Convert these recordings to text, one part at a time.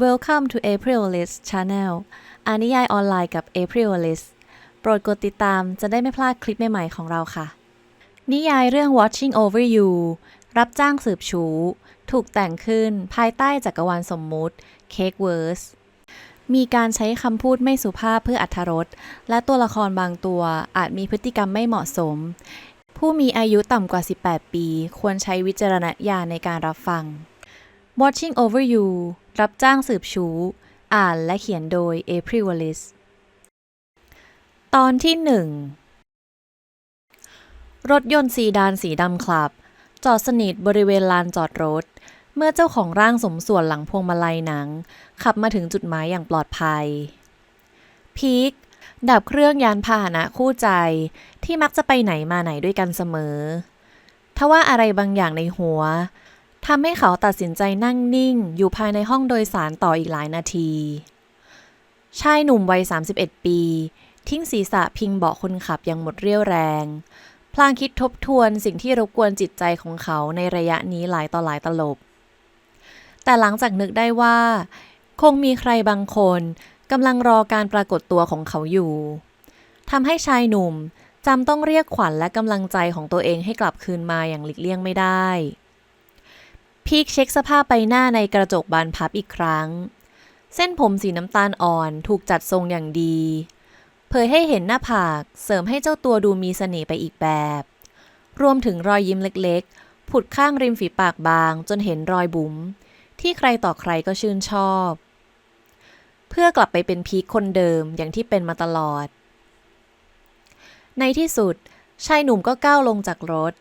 Welcome to April List Channel อ่านนิยายออนไลน์กับ April List โปรดกดติดตามจะได้ไม่พลาดคลิปใหม่ๆของเราค่ะ นิยายเรื่อง Watching Over You รับจ้างสืบชู้ ถูกแต่งขึ้นภายใต้จักรวาลสมมุติ Cake Verse มีการใช้คำพูดไม่สุภาพเพื่ออัธรสและตัวละครบางตัวอาจมีพฤติกรรมไม่เหมาะสม ผู้มีอายุต่ำกว่า 18 ปี ควรใช้วิจารณญาณในการรับฟัง Watching Over You รับจ้างสืบชู้อ่านและเขียนโดย April Wallis ตอนที่หนึ่งรถยนต์ซีดานสีดำคลับ จอดสนิทบริเวณลานจอดรถ เมื่อเจ้าของร่างสมส่วนหลังพวงมาลัยหนัง ขับมาถึงจุดหมายอย่างปลอดภัย พีคดับเครื่องยานพาหนะคู่ใจที่มักจะไปไหนมาไหนด้วยกันเสมอ ทว่าอะไรบางอย่างในหัว ทำให้เขาตัดสินใจนั่งนิ่ง อยู่ภายในห้องโดยสารต่ออีกหลายนาที ชายหนุ่มวัย 31 ปี ทิ้งศีรษะพิงเบาะคนขับอย่างหมดเรี่ยวแรง พลางคิดทบทวนสิ่งที่รบกวนจิตใจของเขาในระยะนี้หลายต่อหลายตลบ แต่หลังจากนึกได้ว่า คงมีใครบางคนกำลังรอการปรากฏตัวของเขาอยู่ทำให้ชายหนุ่มจำต้องเรียกขวัญและกำลังใจของตัวเองให้กลับคืนมาอย่างหลีกเลี่ยงไม่ได้ พีคเช็คสภาพใบหน้าในกระจกบานพับอีกครั้ง เส้นผมสีน้ำตาลอ่อนถูกจัดทรงอย่างดี เผยให้เห็นหน้าผาก เสริมให้เจ้าตัวดูมีเสน่ห์ไปอีกแบบ รวมถึงรอยยิ้มเล็กๆ ผุดข้างริมฝีปากบางจนเห็นรอยบุ๋มที่ใครต่อใครก็ชื่นชอบ เพื่อกลับไปเป็นพีคคนเดิมอย่างที่เป็นมาตลอด ในที่สุดชายหนุ่มก็ก้าวลงจากรถ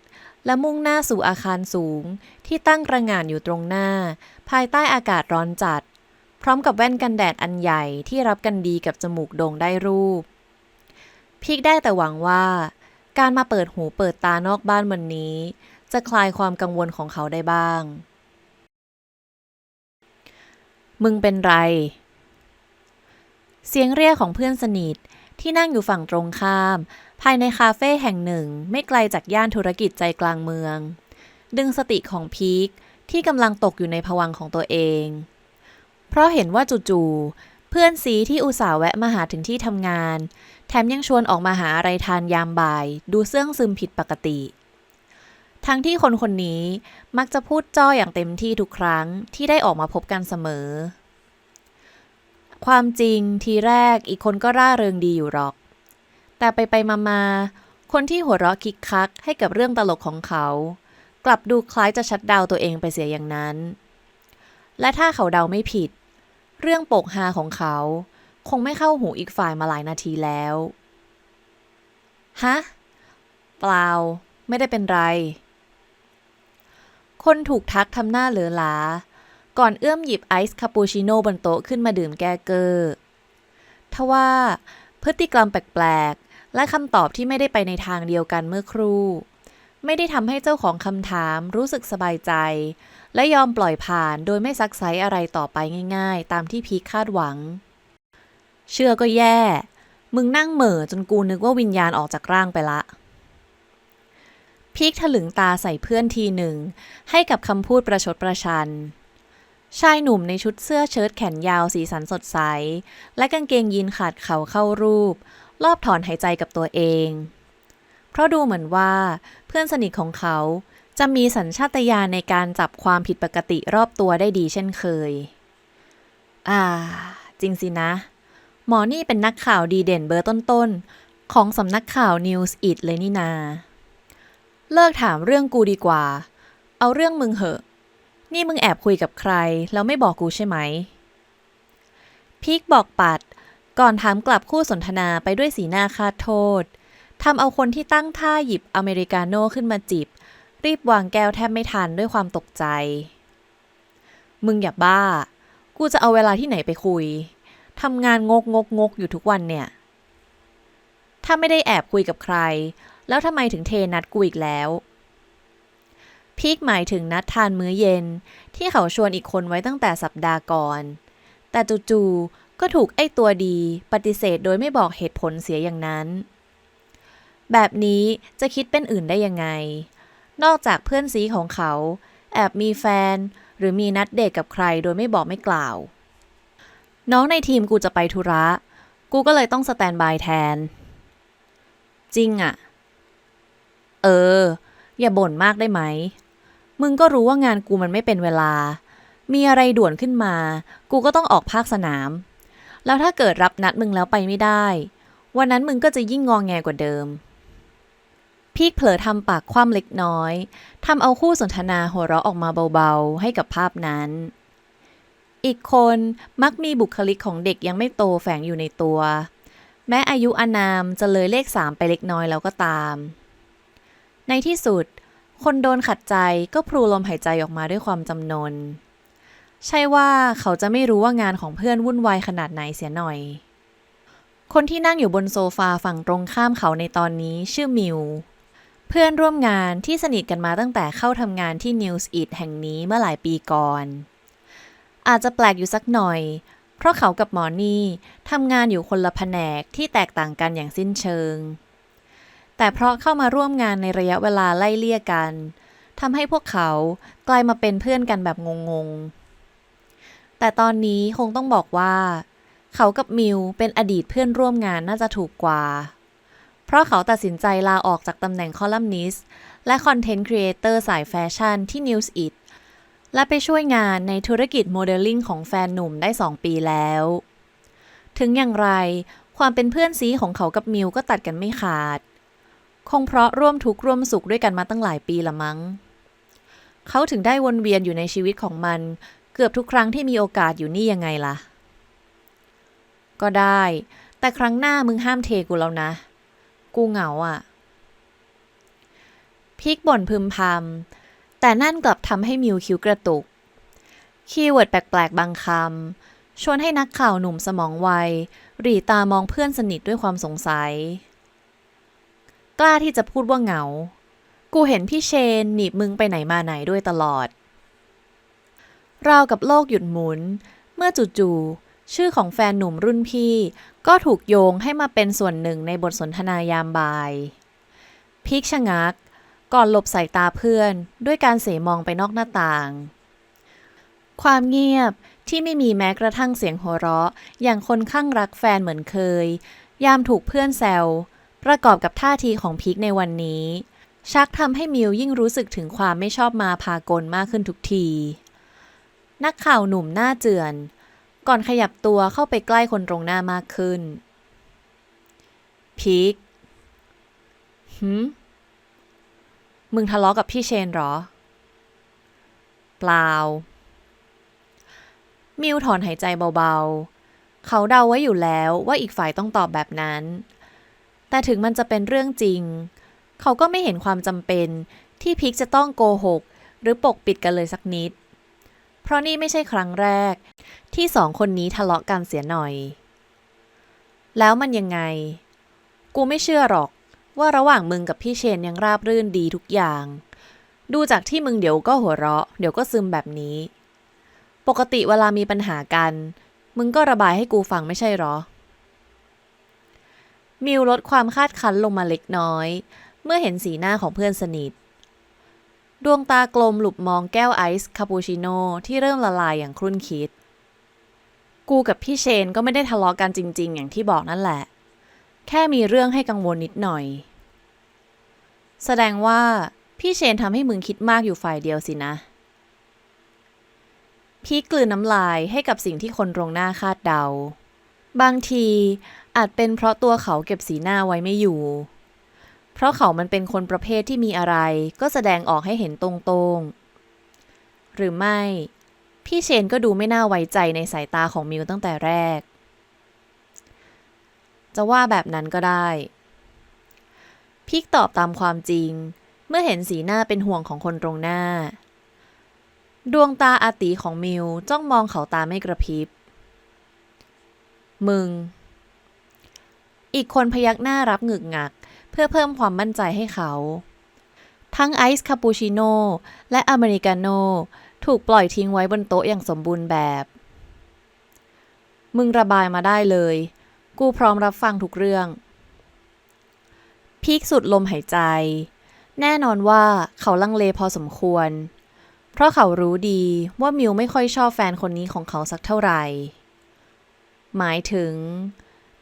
และมุ่งหน้าสู่อาคารสูง ที่ตั้งระงานอยู่ตรงหน้า ภายใต้อากาศร้อนจัด พร้อมกับแว่นกันแดดอันใหญ่ที่รับกันดีกับจมูกโด่งได้รูป พีคได้แต่หวังว่า การมาเปิดหูเปิดตานอกบ้านวันนี้ จะคลายความกังวลของเขาได้บ้าง มึงเป็นไร เสียงเรียกของเพื่อนสนิทที่นั่งอยู่ฝั่งตรงข้าม ภายในคาเฟ่แห่งหนึ่งไม่ไกลจากย่านธุรกิจใจกลางเมือง ดึงสติของพีคที่กำลังตกอยู่ในภวังของตัวเอง เพราะเห็นว่าจู่ๆเพื่อนซีที่อุตส่าห์แวะมาหาถึงที่ทำงาน แถมยังชวนออกมาหาอะไรทานยามบ่าย ดูเสื่องซึมผิดปกติ ทั้งที่คนคนนี้มักจะพูดจ้ออย่างเต็มที่ทุกครั้งที่ได้ออกมาพบกันเสมอ ความจริงทีแรกอีกคนก็ร่าเริงดีอยู่หรอก แต่ไปไปมามาคนที่หัวเราะคิกคักให้กับเรื่องตลกของเขา กลับดูคล้ายจะชัดดาวตัวเองไปเสียอย่างนั้น และถ้าเขาเดาไม่ผิด เรื่องโปกฮาของเขา คงไม่เข้าหูอีกฝ่ายมาหลายนาทีแล้วฮะเปล่า ไม่ได้เป็นไร คนถูกทักทำหน้าเหลือหลา ก่อนเอื้อมหยิบไอซ์คาปูชิโน่บนโต๊ะขึ้นมาดื่มแก้เกอร์ทว่าพฤติกรรมแปลกๆ และคำตอบที่ไม่ได้ไปในทางเดียวกันเมื่อครู่ ไม่ได้ทำให้เจ้าของคำถามรู้สึกสบายใจ และยอมปล่อยผ่านโดยไม่ซักไซอะไรต่อไปง่าย ๆ ตามที่พีคคาดหวัง เชื่อก็แย่ มึงนั่งเหม่อจนกูนึกว่าวิญญาณออกจากร่างไปละพีคถลึงตาใส่เพื่อนทีหนึ่ง ให้กับคำพูดประชดประชัน ชายหนุ่มในชุดเสื้อเชิ้ตแขนยาวสีสันสดใส และกางเกงยีนขาดเข่าเข้ารูป รอบถอนหายใจกับตัวเอง เพราะดูเหมือนว่าเพื่อนสนิทของเขาจะมีสัญชาตญาณในการจับความผิดปกติรอบตัวได้ดีเช่นเคย อ่า จริงสินะ หมอนี่เป็นนักข่าวดีเด่นเบอร์ต้นๆ ของสำนักข่าว News It เลยนี่นา เลิกถามเรื่องกูดีกว่า เอาเรื่องมึงเหอะ นี่มึงแอบคุยกับใคร แล้วไม่บอกกูใช่ไหม พีคบอกปัด ก่อนถามกลับคู่สนทนาไปด้วยสีหน้าคาดโทษทำเอาคนที่ตั้งท่าหยิบอเมริกาโน่ขึ้นมาจิบ รีบวางแก้วแทบไม่ทันด้วยความตกใจ มึงอย่าบ้า กูจะเอาเวลาที่ไหนไปคุยทำงานงกงกงกอยู่ทุกวันเนี่ย ถ้าไม่ได้แอบคุยกับใคร แล้วทำไมถึงเทนัดกูอีกแล้วพีคหมายถึงนัดทานมื้อเย็น ที่เขาชวนอีกคนไว้ตั้งแต่สัปดาห์ก่อน แต่จู่ๆ ก็ถูกไอ้ตัวดีปฏิเสธโดยไม่บอกเหตุผลเสียอย่างนั้น แบบนี้จะคิดเป็นอื่นได้ยังไง นอกจากเพื่อนซีของเขา แอบมีแฟน หรือมีนัดเดทกับใครโดยไม่บอกไม่กล่าว น้องในทีมกูจะไปธุระ กูก็เลยต้องสแตนบายแทน จริงอะเออ อย่าบ่นมากได้ไหม มึงก็รู้ว่างานกูมันไม่เป็นเวลามีอะไรด่วนขึ้นมา กูก็ต้องออกภาคสนาม แล้วถ้าเกิดรับนัดมึงแล้วไปไม่ได้ วันนั้นมึงก็จะยิ่งงองแงกว่าเดิม พีกเผลอทำปากคว่ำเล็กน้อยทำเอาคู่สนทนาหัวเราะออกมาเบาๆ ให้กับภาพนั้น อีกคนมักมีบุคลิกของเด็กยังไม่โตแฝงอยู่ในตัว แม้อายุอานามจะเลยเลขสามไปเล็กน้อยแล้วก็ตาม ในที่สุด คนโดนขัดใจก็พลูลมหายใจออกมาด้วยความจำนน ใช่ว่าเขาจะไม่รู้ว่างานของเพื่อนวุ่นวายขนาดไหนเสียหน่อย คนที่นั่งอยู่บนโซฟาฝั่งตรงข้ามเขาในตอนนี้ชื่อมิว เพื่อนร่วมงานที่สนิทกันมาตั้งแต่เข้าทำงานที่ News It แห่งนี้เมื่อหลายปีก่อน อาจจะแปลกอยู่สักหน่อย เพราะเขากับหมอนี่ทำงานอยู่คนละแผนกที่แตกต่างกันอย่างสิ้นเชิง แต่เพราะเข้ามาร่วมงานในระยะเวลาไล่เลี่ยกันทำให้พวกเขากลายมาเป็นเพื่อนกันแบบงงๆ แต่ตอนนี้คงต้องบอกว่า เขากับมิวเป็นอดีตเพื่อนร่วมงานน่าจะถูกกว่า เพราะเขาตัดสินใจลาออกจากตำแหน่งคอลัมนิสต์และคอนเทนต์ครีเอเตอร์สายแฟชั่นที่ News It และไปช่วยงานในธุรกิจโมเดลลิ่งของแฟนหนุ่มได้ 2 ปีแล้ว ถึงอย่างไรความเป็นเพื่อนซีของเขากับมิวก็ตัดกันไม่ขาด คงเพราะร่วมทุกข์ร่วมสุขด้วยกันมาตั้งหลายปีละมั้ง เขาถึงได้วนเวียนอยู่ในชีวิตของมัน เกือบทุกครั้งที่มีโอกาสอยู่นี่ยังไงล่ะ ก็ได้ แต่ครั้งหน้ามึงห้ามเทกูแล้วนะ กูเหงาอะ พิกบ่นพึมพำแต่นั่นกลับทำให้มิวคิ้วกระตุก คีย์เวิร์ดแปลกๆบางคำชวนให้นักข่าวหนุ่มสมองไวหรีตามองเพื่อนสนิทด้วยความสงสัย กล้าที่จะพูดว่าเหงา กูเห็นพี่เชนหนีบมึงไปไหนมาไหนด้วยตลอด ราวกับโลกหยุดหมุน เมื่อจู่ๆชื่อของแฟนหนุ่มรุ่นพี่ ก็ถูกโยงให้มาเป็นส่วนหนึ่งในบทสนทนายามบ่ายพิกชะงัก ก่อนหลบสายตาเพื่อนด้วยการเสมองไปนอกหน้าต่าง ความเงียบที่ไม่มีแม้กระทั่งเสียงหัวเราะ อย่างคนข้างรักแฟนเหมือนเคย ยามถูกเพื่อนแซวประกอบกับท่าทีของพีคในวันนี้ ชักทำให้มิวยิ่งรู้สึกถึงความไม่ชอบมาพากลมากขึ้นทุกที นักข่าวหนุ่มหน้าเจือน ก่อนขยับตัวเข้าไปใกล้คนตรงหน้ามากขึ้น พีคหืมมึงทะเลาะกับพี่เชนเหรอ เปล่า มิวถอนหายใจเบาๆ เขาเดาไว้อยู่แล้วว่าอีกฝ่ายต้องตอบแบบนั้น แต่ถึงมันจะเป็นเรื่องจริง เขาก็ไม่เห็นความจำเป็นที่พิกจะต้องโกหก หรือปกปิดกันเลยสักนิด เพราะนี่ไม่ใช่ครั้งแรก ที่สองคนนี้ทะเลาะกันเสียหน่อย แล้วมันยังไง กูไม่เชื่อหรอก ว่าระหว่างมึงกับพี่เชนยังราบรื่นดีทุกอย่าง ดูจากที่มึงเดี๋ยวก็หัวเราะ เดี๋ยวก็ซึมแบบนี้ ปกติเวลามีปัญหากัน มึงก็ระบายให้กูฟังไม่ใช่หรอ มิวลดความคาดคั้นลงมาเล็กน้อย เมื่อเห็นสีหน้าของเพื่อนสนิท ดวงตากลมหลุบมองแก้วไอซ์คาปูชิโน่ที่เริ่มละลายอย่างครุ่นคิด กูกับพี่เชนก็ไม่ได้ทะเลาะกันจริง ๆ อย่างที่บอกนั่นแหละ แค่มีเรื่องให้กังวลนิดหน่อย แสดงว่าพี่เชนทำให้มึงคิดมากอยู่ฝ่ายเดียวสินะ พี่กลืนน้ำลายให้กับสิ่งที่คนตรงหน้าคาดเดา บางทีอาจเป็นเพราะตัวเขาเก็บสีหน้าไว้ไม่อยู่ เพราะเขามันเป็นคนประเภทที่มีอะไร ก็แสดงออกให้เห็นตรงๆ หรือไม่ พี่เชนก็ดูไม่น่าไว้ใจในสายตาของมิวตั้งแต่แรก จะว่าแบบนั้นก็ได้พีกตอบตามความจริง เมื่อเห็นสีหน้าเป็นห่วงของคนตรงหน้า ดวงตาอาตีของมิวจ้องมองเขาตาไม่กระพริบ มึง อีกคนพยักหน้ารับหงึกงัก เพื่อเพิ่มความมั่นใจให้เขา ทั้งไอซ์คาปูชิโน่และอเมริกาโน่ถูกปล่อยทิ้งไว้บนโต๊ะอย่างสมบูรณ์แบบ มึงระบายมาได้เลย กูพร้อมรับฟังทุกเรื่อง พีคสุดลมหายใจ แน่นอนว่าเขาลังเลพอสมควร เพราะเขารู้ดีว่ามิวไม่ค่อยชอบแฟนคนนี้ของเขาสักเท่าไหร่ หมายถึง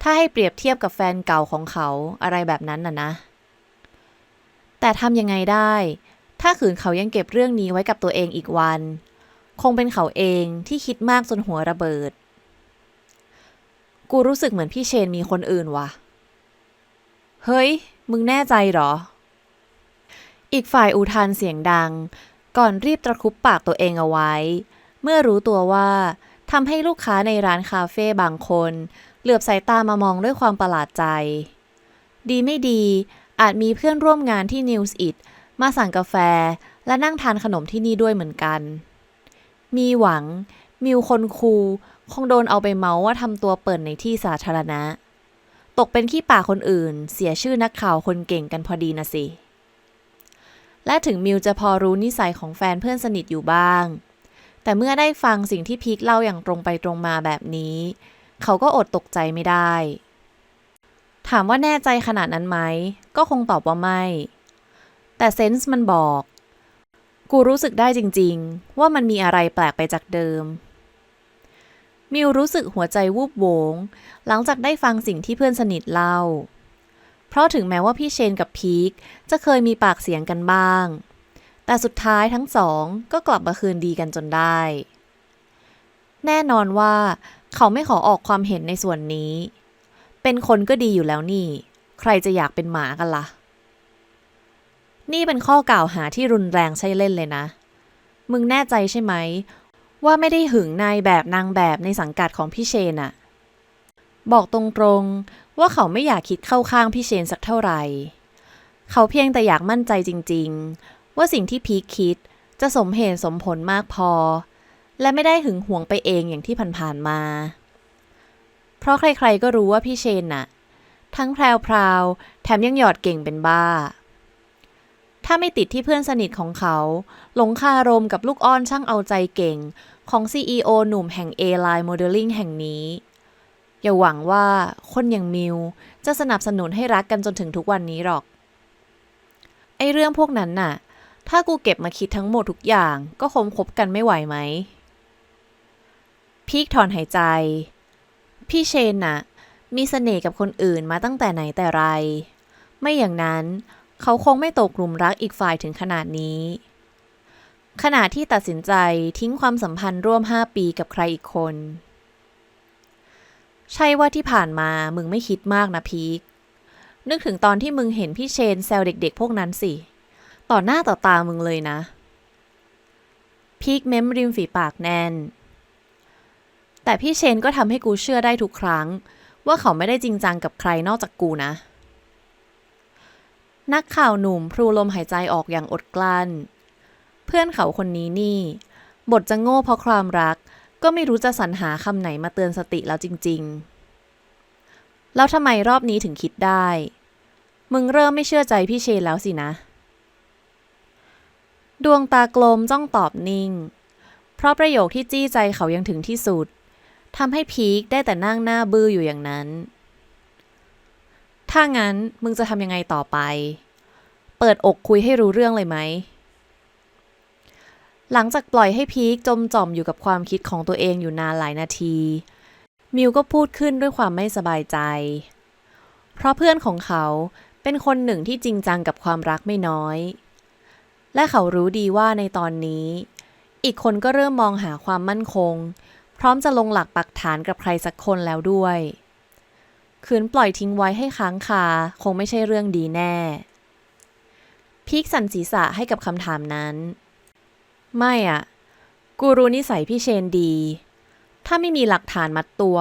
ถ้าให้เปรียบเทียบกับแฟนเก่าของเขาอะไรแบบนั้นน่ะนะ แต่ทำยังไงได้ ถ้าขืนเขายังเก็บเรื่องนี้ไว้กับตัวเองอีกวัน คงเป็นเขาเองที่คิดมากจนหัวระเบิด กูรู้สึกเหมือนพี่เชนมีคนอื่นวะเฮ้ย มึงแน่ใจเหรอ อีกฝ่ายอุทานเสียงดัง ก่อนรีบตะคุบปากตัวเองเอาไว้ เมื่อรู้ตัวว่าทำให้ลูกค้าในร้านคาเฟ่บางคน เหลือบสายตามามองด้วยความประหลาดใจ ดีไม่ดี อาจมีเพื่อนร่วมงานที่ News It มาสั่งกาแฟและนั่งทานขนมที่นี่ด้วยเหมือนกัน มีหวัง มิวคนคูคงโดนเอาไปเมาว่าทำตัวเปิดในที่สาธารณะ ตกเป็นขี้ปากคนอื่น เสียชื่อนักข่าวคนเก่งกันพอดีนะสิ และถึงมิวจะพอรู้นิสัยของแฟนเพื่อนสนิทอยู่บ้าง แต่เมื่อได้ฟังสิ่งที่พีคเล่าอย่างตรงไปตรงมาแบบนี้ เขาก็อดตกใจไม่ได้ ถามว่าแน่ใจขนาดนั้นไหม ก็คงตอบว่าไม่ แต่เซนส์มันบอก กูรู้สึกได้จริง ๆ ว่ามันมีอะไรแปลกไปจากเดิม มิวรู้สึกหัวใจวูบโวง หลังจากได้ฟังสิ่งที่เพื่อนสนิทเล่า เพราะถึงแม้ว่าพี่เชนกับพีคจะเคยมีปากเสียงกันบ้าง แต่สุดท้ายทั้งสองก็กลับมาคืนดีกันจนได้แน่นอนว่า เขาไม่ขอออกความเห็นในส่วนนี้ เป็นคนก็ดีอยู่แล้วนี่ ใครจะอยากเป็นหมากันละ่ะ นี่เป็นข้อกล่าวหาที่รุนแรงใช่เล่นเลยนะ มึงแน่ใจใช่ไหม ว่าไม่ได้หึงนายแบบนางแบบในสังกัดของพี่เชนอะบอกตรงๆ ว่าเขาไม่อยากคิดเข้าข้างพี่เชนสักเท่าไหร่ เขาเพียงแต่อยากมั่นใจจริง ๆ ว่าสิ่งที่พีคคิดจะสมเหตุสมผลมากพอ และไม่ได้หึงหวงไปเองอย่างที่ผ่านๆมา เพราะใครๆก็รู้ว่าพี่เชนน่ะ ทั้งแพรวๆแถมยังหยอดเก่งเป็นบ้า ถ้าไม่ติดที่เพื่อนสนิทของเขา หลงคารมกับลูกอ้อนช่างเอาใจเก่งของ CEO หนุ่มแห่ง A-Line Modeling แห่งนี้ อย่าหวังว่าคนอย่างมิวจะสนับสนุนให้รักกันจนถึงทุกวันนี้หรอก ไอเรื่องพวกนั้นน่ะ ถ้ากูเก็บมาคิดทั้งหมดทุกอย่างก็คงคบกันไม่ไหวไหม พีคถอนหายใจ พี่เชนน่ะ มีเสน่ห์กับคนอื่นมาตั้งแต่ไหนแต่ไร ไม่อย่างนั้นเขาคงไม่ตกกลุ่มรักอีกฝ่ายถึงขนาดนี้ ขณะที่ตัดสินใจทิ้งความสัมพันธ์ร่วม 5 ปีกับใครอีกคน ใช่ว่าที่ผ่านมามึงไม่คิดมากนะพีค นึกถึงตอนที่มึงเห็นพี่เชนแซวเด็กๆ พวกนั้นสิ ต่อหน้าต่อตามึงเลยนะ พีคเม้มริมฝีปากแน่น แต่พี่เชนก็ทำให้กูเชื่อได้ทุกครั้ง ว่าเขาไม่ได้จริงจังกับใครนอกจากกูนะ นักข่าวหนุ่มพลูลมหายใจออกอย่างอดกลั้น เพื่อนเขาคนนี้นี่ บทจะโง่เพราะความรัก ก็ไม่รู้จะสรรหาคำไหนมาเตือนสติแล้วจริง ๆ แล้วทำไมรอบนี้ถึงคิดได้ มึงเริ่มไม่เชื่อใจพี่เชนแล้วสินะ ดวงตากลมจ้องตอบนิ่ง เพราะประโยคที่จี้ใจเขายังถึงที่สุด ทำให้พีคได้แต่นั่งหน้าบื้ออยู่อย่างนั้น ถ้างั้นมึงจะทำยังไงต่อไป เปิดอกคุยให้รู้เรื่องเลยไหม หลังจากปล่อยให้พีคจมจ่อมอยู่กับความคิดของตัวเองอยู่นานหลายนาที มิวก็พูดขึ้นด้วยความไม่สบายใจ เพราะเพื่อนของเขาเป็นคนหนึ่งที่จริงจังกับความรักไม่น้อย และเขารู้ดีว่าในตอนนี้ อีกคนก็เริ่มมองหาความมั่นคง พร้อมจะลงหลักปักฐานกับใครสักคนแล้วด้วยคืนปล่อยทิ้งไว้ให้ค้างคาคงไม่ใช่เรื่องดีแน่ พีคสันศีรษะให้กับคำถามนั้น ไม่อะกูรู้นิสัยพี่เชนดี ถ้าไม่มีหลักฐานมัดตัว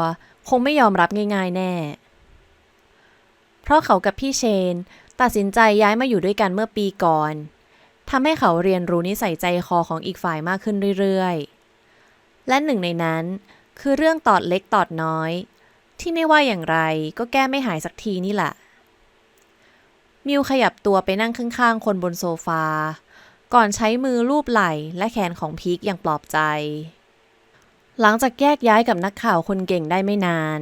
คงไม่ยอมรับง่ายๆแน่ เพราะเขากับพี่เชน ตัดสินใจย้ายมาอยู่ด้วยกันเมื่อปีก่อนทำให้เขาเรียนรู้นิสัยใจคอของอีกฝ่ายมากขึ้นเรื่อยๆ และหนึ่งในนั้น คือเรื่องตอดเล็กตอดน้อย ที่ไม่ว่าอย่างไรก็แก้ไม่หายสักทีนี่แหละมิวขยับตัวไปนั่งข้างๆ คนบนโซฟา ก่อนใช้มือลูบไหล่และแขนของพีคอย่างปลอบใจ หลังจากแยกย้ายกับนักข่าวคนเก่งได้ไม่นาน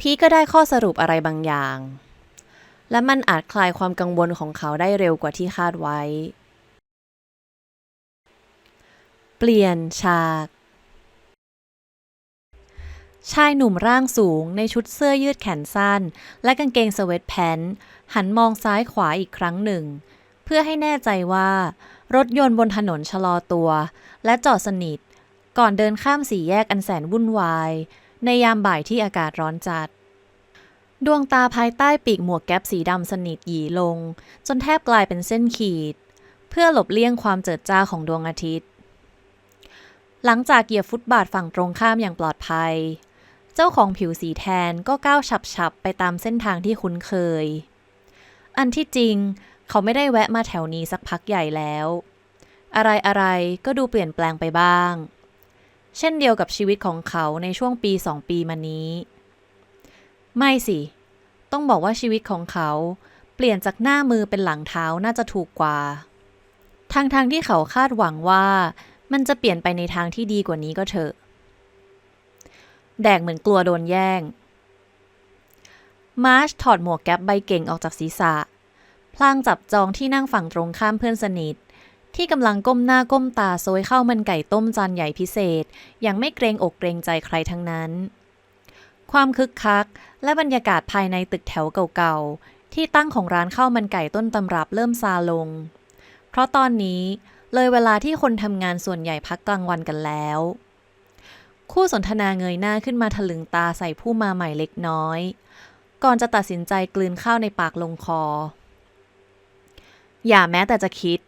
พีคก็ได้ข้อสรุปอะไรบางอย่าง และมันอาจคลายความกังวลของเขาได้เร็วกว่าที่คาดไว้ เปลี่ยนฉาก ชายหนุ่มร่างสูงในชุดเสื้อยืดแขนสั้น และกางเกงสเวตแพนหันมองซ้ายขวาอีกครั้งหนึ่ง เพื่อให้แน่ใจว่า รถยนต์บนถนนชะลอตัว และจอดสนิท ก่อนเดินข้ามสี่แยกอันแสนวุ่นวาย ในยามบ่ายที่อากาศร้อนจัด ดวงตาภายใต้ปีกหมวกแก๊ปสีดำสนิทหยีลง จนแทบกลายเป็นเส้นขีด เพื่อหลบเลี่ยงความเจิดจ้าของดวงอาทิตย์ หลังจากเหยียบฟุตบาทฝั่งตรงข้ามอย่างปลอดภัย เจ้าของผิวสีแทนก็ก้าวฉับๆ ไปตามเส้นทางที่คุ้นเคย อันที่จริง เขาไม่ได้แวะมาแถวนี้สักพักใหญ่แล้ว อะไรๆก็ดูเปลี่ยนแปลงไปบ้าง เช่นเดียวกับชีวิตของเขาในช่วงปีสองปีมานี้ ไม่สิ ต้องบอกว่าชีวิตของเขาเปลี่ยนจากหน้ามือเป็นหลังเท้าน่าจะถูกกว่า ทางทางๆที่เขาคาดหวังว่า มันจะเปลี่ยนไปในทางที่ดีกว่านี้ก็เถอะ แดกเหมือนกลัวโดนแย่ง มาร์ชถอดหมวกแก๊ปใบเก่งออกจากศีรษะ พลางจับจองที่นั่งฝั่งตรงข้ามเพื่อนสนิท ที่กำลังก้มหน้าก้มตาโซยข้าวมันไก่ต้มจานใหญ่พิเศษอย่างไม่เกรงอกเกรงใจใครทั้งนั้น ความคึกคัก และบรรยากาศภายในตึกแถวเก่าๆ ที่ตั้งของร้านข้าวมันไก่ต้นตำรับเริ่มซาลง เพราะตอนนี้เลยเวลาที่คนทำงานส่วนใหญ่พักกลางวันกันแล้ว คู่สนทนาเงยหน้าขึ้นมาถลึงตาใส่ผู้มาใหม่เล็กน้อย ก่อนจะตัดสินใจกลืนข้าวในปากลงคอ อย่าแม้แต่จะคิด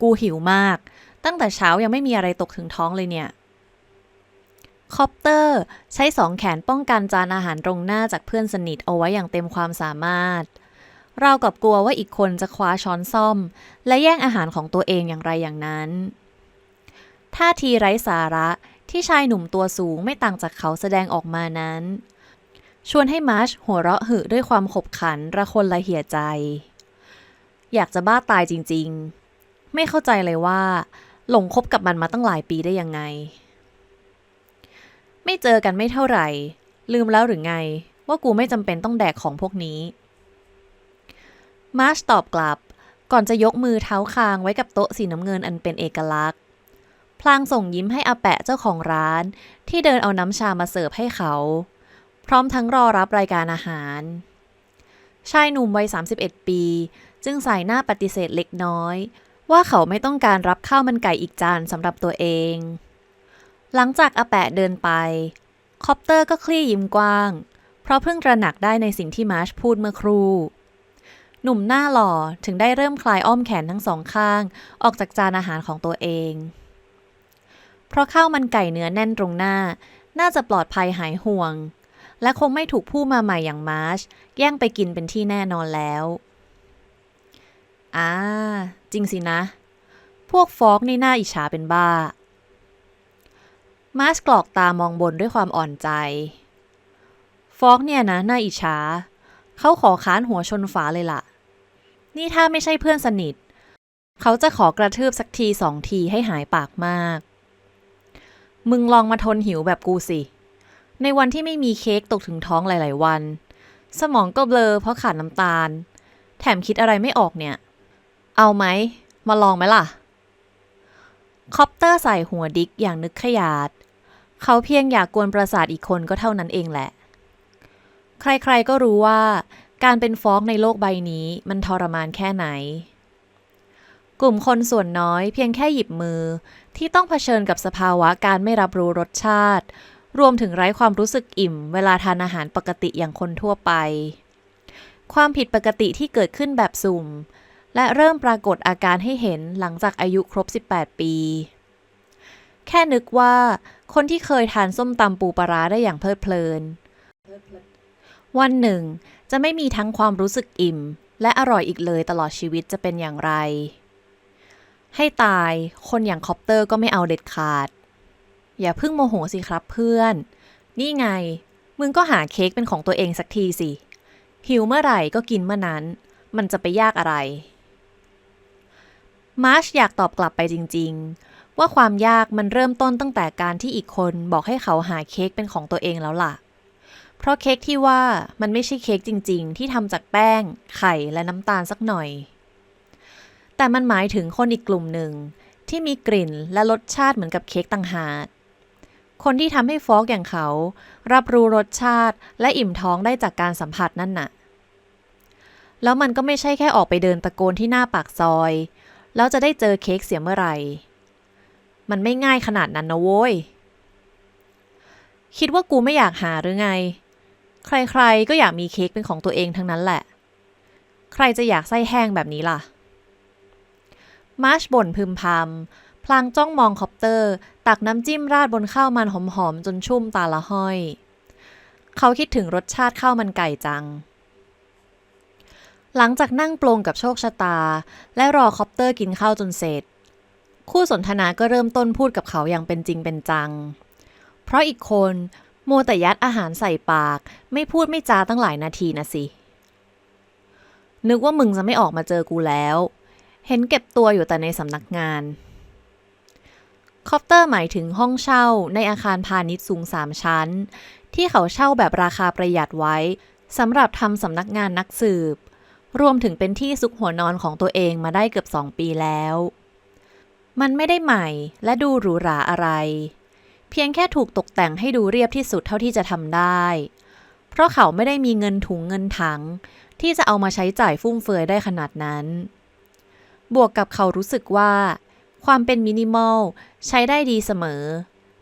กูหิวมาก ตั้งแต่เช้ายังไม่มีอะไรตกถึงท้องเลยเนี่ย คอปเตอร์ ใช้สองแขนป้องกันจานอาหารตรงหน้าจากเพื่อนสนิทเอาไว้อย่างเต็มความสามารถเรากับกลัวว่าอีกคนจะคว้าช้อนซ่อม และแย่งอาหารของตัวเองอย่างไรอย่างนั้น ท่าทีไร้สาระ ที่ชายหนุ่มตัวสูงไม่ต่างจากเขาแสดงออกมานั้น ชวนให้มาร์ชหัวเราะหึด้วยความขบขันระคนละเหี่ยใจ อยากจะบ้าตายจริงๆ ไม่เข้าใจเลยว่า หลงคบกับมันมาตั้งหลายปีได้ยังไง ไม่เจอกันไม่เท่าไหร่ ลืมแล้วหรือไง ว่ากูไม่จำเป็นต้องแดกของพวกนี้มาร์ชตอบกลับก่อนจะยกมือเท้าคางไว้กับโต๊ะสีน้ำเงินอันเป็นเอกลักษณ์ พลางส่งยิ้มให้อาแปะเจ้าของร้าน ที่เดินเอาน้ำชามาเสิร์ฟให้เขา พร้อมทั้งรอรับรายการอาหาร ชายหนุ่มวัย 31 ปี จึงใส่หน้าปฏิเสธเล็กน้อย ว่าเขาไม่ต้องการรับข้าวมันไก่อีกจานสำหรับตัวเอง หลังจากอาแปะเดินไป คอปเตอร์ก็คลี่ยิ้มกว้าง เพราะเพิ่งตระหนักได้ในสิ่งที่มาร์ชพูดเมื่อครู่หนุ่มหน้าหล่อถึงได้เริ่มคลายอ้อมแขนทั้งสองข้าง ออกจากจานอาหารของตัวเอง เพราะข้าวมันไก่เนื้อแน่นตรงหน้า น่าจะปลอดภัยหายห่วง และคงไม่ถูกผู้มาใหม่อย่างมาร์ชแย่งไปกินเป็นที่แน่นอนแล้วอ่าจริงสินะ พวกฟอกนี่น่าอิจฉาเป็นบ้า มาร์ชกรอกตามองบนด้วยความอ่อนใจ ฟอกเนี่ยนะน่าอิจฉาเขาขอค้านหัวชนฝาเลยล่ะ นี่ถ้าไม่ใช่เพื่อนสนิท เขาจะขอกระทืบสักทีสองทีให้หายปากมาก มึงลองมาทนหิวแบบกูสิ ในวันที่ไม่มีเค้กตกถึงท้องหลาย ๆ วัน สมองก็เบลอเพราะขาดน้ำตาล แถมคิดอะไรไม่ออกเนี่ย เอาไหม มาลองไหมล่ะ คอปเตอร์ใส่หัวดิกอย่างนึกขยาด เขาเพียงอยากกวนประสาทอีกคนก็เท่านั้นเองแหละ ใครๆก็รู้ว่า การเป็นฟอกในโลกใบนี้มันทรมานแค่ไหนกลุ่มคนส่วนน้อยเพียงแค่หยิบมือ ที่ต้องเผชิญกับสภาวะการไม่รับรู้รสชาติ รวมถึงไร้ความรู้สึกอิ่ม เวลาทานอาหารปกติอย่างคนทั่วไป ความผิดปกติที่เกิดขึ้นแบบสุ่ม และเริ่มปรากฏอาการให้เห็นหลังจากอายุครบ 18 ปี แค่นึกว่า คนที่เคยทานส้มตำปูปลาร้าได้อย่างเพลิดเพลิน วันหนึ่ง จะไม่มีทั้งความรู้สึกอิ่ม และอร่อยอีกเลยตลอดชีวิตจะเป็นอย่างไร ให้ตายคนอย่างคอปเตอร์ก็ไม่เอาเด็ดขาด อย่าเพิ่งโมโหสิครับเพื่อน นี่ไง มึงก็หาเค้กเป็นของตัวเองสักทีสิ หิวเมื่อไหร่ก็กินเมื่อนั้น มันจะไปยากอะไร มาร์ชอยากตอบกลับไปจริง ๆ ว่าความยากมันเริ่มต้นตั้งแต่การที่อีกคนบอกให้เขาหาเค้กเป็นของตัวเองแล้วล่ะ เพราะเค้กที่ว่ามันไม่ใช่เค้กจริง ๆ ที่ทำจากแป้ง ไข่และน้ำตาลสักหน่อย แต่มันหมายถึงคนอีกกลุ่มหนึ่ง ที่มีกลิ่นและรสชาติเหมือนกับเค้กต่างหาก คนที่ทำให้ฟอกอย่างเขา รับรู้รสชาติและอิ่มท้องได้จากการสัมผัสนั่นน่ะ แล้วมันก็ไม่ใช่แค่ออกไปเดินตะโกนที่หน้าปากซอย แล้วจะได้เจอเค้กเสียเมื่อไหร่ มันไม่ง่ายขนาดนั้นนะโว้ย คิดว่ากูไม่อยากหาหรือไง ใครๆก็อยากมีเค้กเป็นของตัวเองทั้งนั้นแหละ ใครจะอยากไส้แห้งแบบนี้ล่ะ มาร์ชบ่นพึมพำ พลางจ้องมองคอปเตอร์ ตักน้ำจิ้มราดบนข้าวมันหอมๆ จนชุ่มตาละห้อย เขาคิดถึงรสชาติข้าวมันไก่จัง หลังจากนั่งปลงกับโชคชะตา และรอคอปเตอร์กินข้าวจนเสร็จ คู่สนทนาก็เริ่มต้นพูดกับเขาอย่างเป็นจริงเป็นจัง เพราะอีกคนมัวแต่ยัดอาหารใส่ปาก ไม่พูดไม่จาตั้งหลายนาทีนะสิ นึกว่ามึงจะไม่ออกมาเจอกูแล้ว เห็นเก็บตัวอยู่แต่ในสำนักงาน คอปเตอร์หมายถึงห้องเช่าในอาคารพาณิชย์สูงสามชั้น ที่เขาเช่าแบบราคาประหยัดไว้สำหรับทำสำนักงานนักสืบ รวมถึงเป็นที่ซุกหัวนอนของตัวเองมาได้เกือบสองปีแล้ว มันไม่ได้ใหม่และดูหรูหราอะไร เพียงแค่ถูกตกแต่งให้ดูเรียบที่สุดเท่าที่จะทำได้ เพราะเขาไม่ได้มีเงินถุงเงินถัง ที่จะเอามาใช้จ่ายฟุ่มเฟือยได้ขนาดนั้น บวกกับเขารู้สึกว่า ความเป็นมินิมอลใช้ได้ดีเสมอ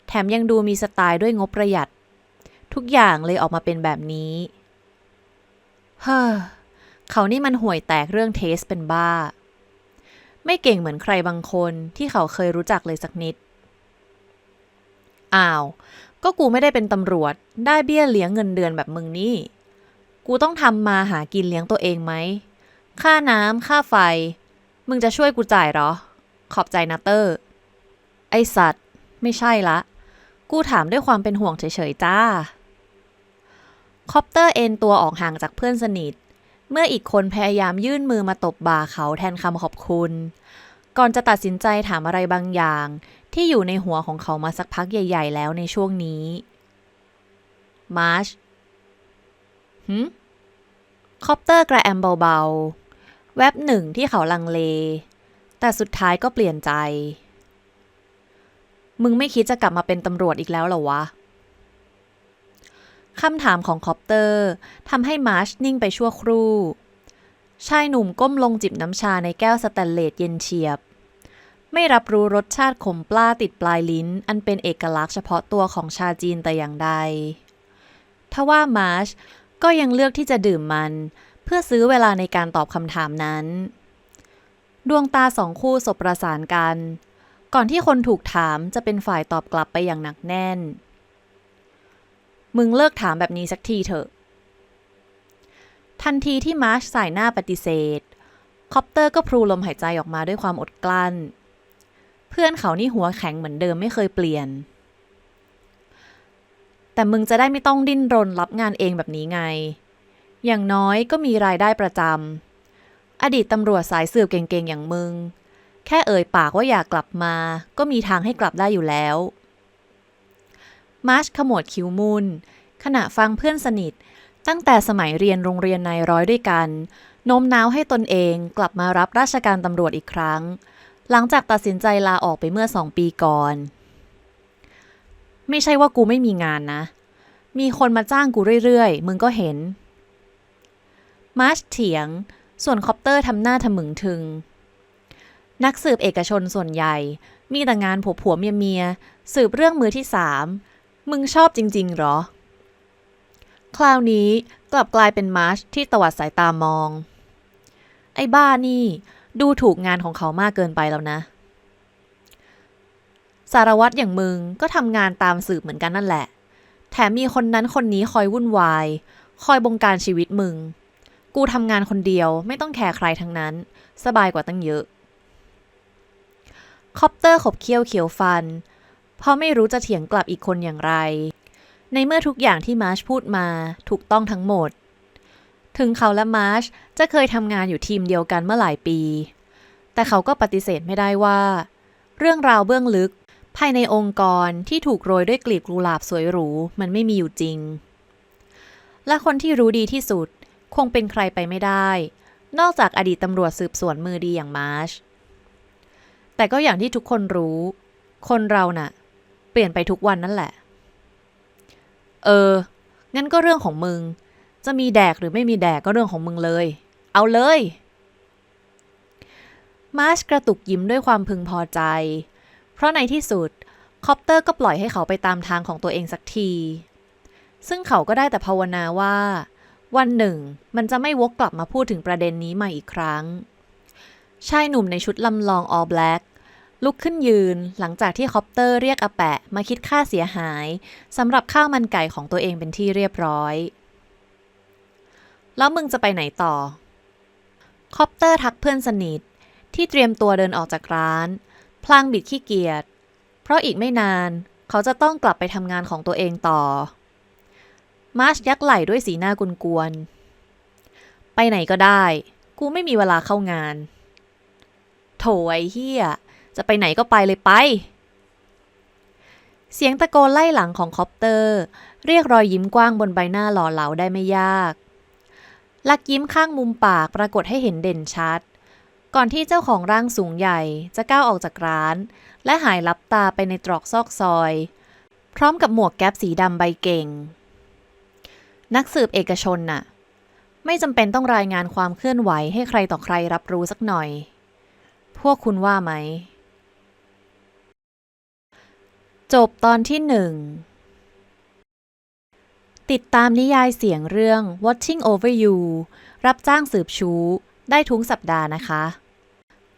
แถมยังดูมีสไตล์ด้วยงบประหยัด ทุกอย่างเลยออกมาเป็นแบบนี้ เฮ้อเขานี่มันห่วยแตกเรื่องเทสเป็นบ้า ไม่เก่งเหมือนใครบางคนที่เขาเคยรู้จักเลยสักนิด อ้าว ก็กูไม่ได้เป็นตำรวจ ได้เบี้ยเลี้ยงเงินเดือนแบบมึงนี่ กูต้องทำมาหากินเลี้ยงตัวเองไหม ค่าน้ำค่าไฟ มึงจะช่วยกูจ่ายเหรอ ขอบใจนะเตอร์ ไอสัตว์ ไม่ใช่ละ กูถามด้วยความเป็นห่วงเฉยๆจ้า คอปเตอร์เอ็นตัวออกห่างจากเพื่อนสนิท เมื่ออีกคนพยายามยื่นมือมาตบบ่าเขาแทนคำขอบคุณ ก่อนจะตัดสินใจถามอะไรบางอย่าง ที่อยู่ในหัวของเขามาสักพักใหญ่ ๆ แล้วในช่วงนี้ มาร์ชหืมคอปเตอร์กระแอมเบาๆ แวบหนึ่งที่เขาลังเล แต่สุดท้ายก็เปลี่ยนใจ มึงไม่คิดจะกลับมาเป็นตำรวจอีกแล้วเหรอวะ คำถามของคอปเตอร์ทำให้มาร์ชนิ่งไปชั่วครู่ ชายหนุ่มก้มลงจิบน้ำชาในแก้วสแตนเลสเย็นเฉียบ ไม่รับรู้รสชาติขมปลาติดปลายลิ้น อันเป็นเอกลักษณ์เฉพาะตัวของชาจีนแต่อย่างใดทว่ามาร์ชก็ยังเลือกที่จะดื่มมัน เพื่อซื้อเวลาในการตอบคำถามนั้น ดวงตาสองคู่สบประสานกัน ก่อนที่คนถูกถามจะเป็นฝ่ายตอบกลับไปอย่างหนักแน่น มึงเลิกถามแบบนี้สักทีเถอะ ทันทีที่มาร์ชสายหน้าปฏิเสธ คอปเตอร์ก็พลูลมหายใจออกมาด้วยความอดกลั้น เพื่อนเขานี่หัวแข็งเหมือนเดิมไม่เคยเปลี่ยนแต่มึงจะได้ไม่ต้องดิ้นรนรับงานเองแบบนี้ไง อย่างน้อยก็มีรายได้ประจำ อดีตตำรวจสายสืบเก่งๆอย่างมึง แค่เอ่ยปากว่าอยากกลับมา ก็มีทางให้กลับได้อยู่แล้ว มาร์ชขมวดคิ้วมุนขณะฟังเพื่อนสนิท ตั้งแต่สมัยเรียนโรงเรียนนายร้อยด้วยกันโน้มน้าวให้ตนเองกลับมารับราชการตำรวจอีกครั้ง หลังจากตัดสินใจลาออกไปเมื่อสองปีก่อน ไม่ใช่ว่ากูไม่มีงานนะ มีคนมาจ้างกูเรื่อยๆ มึงก็เห็น มาร์ชเถียง ส่วนคอปเตอร์ทำหน้าทะมึงถึง นักสืบเอกชนส่วนใหญ่ มีแต่งานผัวผัวเมียเมียสืบเรื่องมือที่สามมึงชอบจริง ๆหรอ คราวนี้กลับกลายเป็นมาร์ชที่ตวัดสายตามอง ไอ้บ้านี่ ดูถูกงานของเขามากเกินไปแล้วนะ สารวัตรอย่างมึงก็ทำงานตามสืบเหมือนกันนั่นแหละ แถมมีคนนั้นคนนี้คอยวุ่นวาย คอยบงการชีวิตมึง กูทำงานคนเดียวไม่ต้องแคร์ใครทั้งนั้น สบายกว่าตั้งเยอะ คอปเตอร์ขบเคี้ยวเขียวฟัน เพราะไม่รู้จะเถียงกลับอีกคนอย่างไร ในเมื่อทุกอย่างที่มาร์ชพูดมาถูกต้องทั้งหมด ถึงเขาและมาร์ชจะเคยทำงานอยู่ทีมเดียวกันเมื่อหลายปี แต่เขาก็ปฏิเสธไม่ได้ว่า เรื่องราวเบื้องลึกภายในองค์กรที่ถูกโรยด้วยกลีบกุหลาบสวยหรูมันไม่มีอยู่จริง และคนที่รู้ดีที่สุด คงเป็นใครไปไม่ได้ นอกจากอดีตตำรวจสืบสวนมือดีอย่างมาร์ช แต่ก็อย่างที่ทุกคนรู้ คนเราน่ะ เปลี่ยนไปทุกวันนั่นแหละ เออ งั้นก็เรื่องของมึง จะมีแดกหรือไม่มีแดกก็เรื่องของมึงเลย เอาเลยมาร์ชกระตุกยิ้มด้วยความพึงพอใจ เพราะในที่สุด คอปเตอร์ก็ปล่อยให้เขาไปตามทางของตัวเองสักที ซึ่งเขาก็ได้แต่ภาวนาว่า วันหนึ่ง มันจะไม่วกกลับมาพูดถึงประเด็นนี้ใหม่อีกครั้ง ชายหนุ่มในชุดลำลอง all black ลุกขึ้นยืนหลังจากที่คอปเตอร์เรียกอาแปะมาคิดค่าเสียหายสำหรับข้าวมันไก่ของตัวเองเป็นที่เรียบร้อย แล้วมึงจะไปไหนต่อ คอปเตอร์ทักเพื่อนสนิทที่เตรียมตัวเดินออกจากร้าน พลางบิดขี้เกียจเพราะอีกไม่นาน เขาจะต้องกลับไปทำงานของตัวเองต่อ มาร์ชยักไหล่ด้วยสีหน้ากวนๆ ไปไหนก็ได้ กูไม่มีเวลาเข้างาน โถไอ้เฮียจะไปไหนก็ไปเลยไป เสียงตะโกนไล่หลังของคอปเตอร์ เรียกรอยยิ้มกว้างบนใบหน้าหล่อเหลาได้ไม่ยาก ลักยิ้มข้างมุมปากปรากฏให้เห็นเด่นชัด ก่อนที่เจ้าของร่างสูงใหญ่จะก้าวออกจากร้าน และหายลับตาไปในตรอกซอกซอย พร้อมกับหมวกแก๊ปสีดำใบเก่ง นักสืบเอกชนน่ะ ไม่จำเป็นต้องรายงานความเคลื่อนไหวให้ใครต่อใครรับรู้สักหน่อย พวกคุณว่าไหม จบตอนที่หนึ่งติดตามนิยายเสียงเรื่อง Watching Over You รับจ้างสืบชู้ ได้ทุกสัปดาห์นะคะ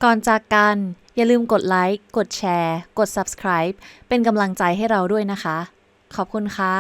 ก่อนจากกัน อย่าลืมกดไลค์ กดแชร์ กด Subscribe เป็นกำลังใจให้เราด้วยนะคะ ขอบคุณค่ะ